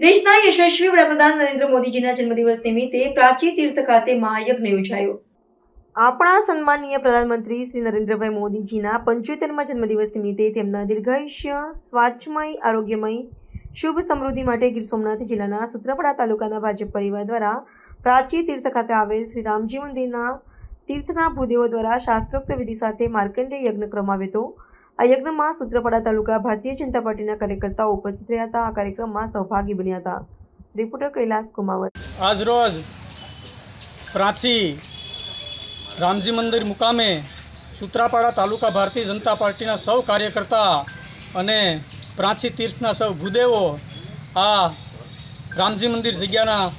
દેશના યશસ્વી વડાપ્રધાન નરેન્દ્ર મોદીજીના જન્મદિવસ નિમિત્તે પ્રાચી તીર્થ ખાતે મહાયજ્ઞ યોજાયો. આપણા સન્માનીય પ્રધાનમંત્રી શ્રી નરેન્દ્રભાઈ મોદીજીના પંચોતેરમાં જન્મદિવસ નિમિત્તે તેમના દીર્ઘાયુષ્ય, સ્વાચ્છમય, આરોગ્યમય, શુભ સમૃદ્ધિ માટે ગીર સોમનાથ જિલ્લાના સૂત્રાપાડા તાલુકાના ભાજપ પરિવાર દ્વારા પ્રાચી તીર્થ ખાતે આવેલ શ્રી રામજી મંદિરના તીર્થના ભૂદેવો દ્વારા શાસ્ત્રોક્ત વિધિ સાથે માર્કંડેય યજ્ઞ કરવામાં આવ્યો હતો. આ યજ્ઞમાં સૂત્રપાડા તાલુકા ભારતીય જનતા પાર્ટીના કાર્યકર્તાઓ ઉપસ્થિત રહ્યા હતા. આ કાર્યક્રમમાં સહભાગી બન્યા હતા. રિપોર્ટર કૈલાસ કુમાવત. આજરોજ પ્રાચી રામજી મંદિર મુકામે સૂત્રાપાડા તાલુકા ભારતીય જનતા પાર્ટીના સૌ કાર્યકર્તા અને પ્રાચી તીર્થના સૌ ભૂદેવો આ રામજી મંદિર જગ્યાના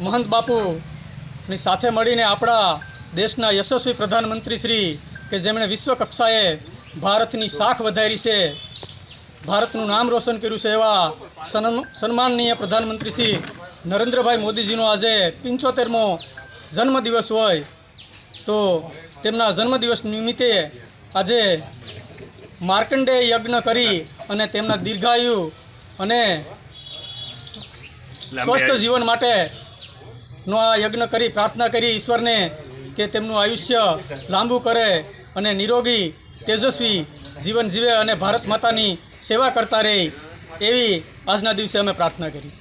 મહંત બાપુની સાથે મળીને આપણા દેશના યશસ્વી પ્રધાનમંત્રી શ્રી કે જેમણે વિશ્વ કક્ષાએ ભારતની શાખ વધારી છે. ભારતનું નામ રોશન કર્યું છે એવા સન્મ- સન્માનનીય પ્રધાનમંત્રી શ્રી નરેન્દ્રભાઈ મોદીજીનો આજે પંચોતેરમો જન્મદિવસ હોય. તો તેમના જન્મદિવસ નિમિત્તે આજે માર્કંડે યજ્ઞ કરી અને તેમના દીર્ઘાયુ અને સ્વસ્થ જીવન માટે નો આ યજ્ઞ કરી પ્રાર્થના કરી ઈશ્વરને કે તેમનું આયુષ્ય લાંબુ કરે અને નિરોગી તેજસ્વી જીવન જીવે અને ભારત માતાની સેવા કરતા રહે એવી આજના દિવસે અમે પ્રાર્થના કરી.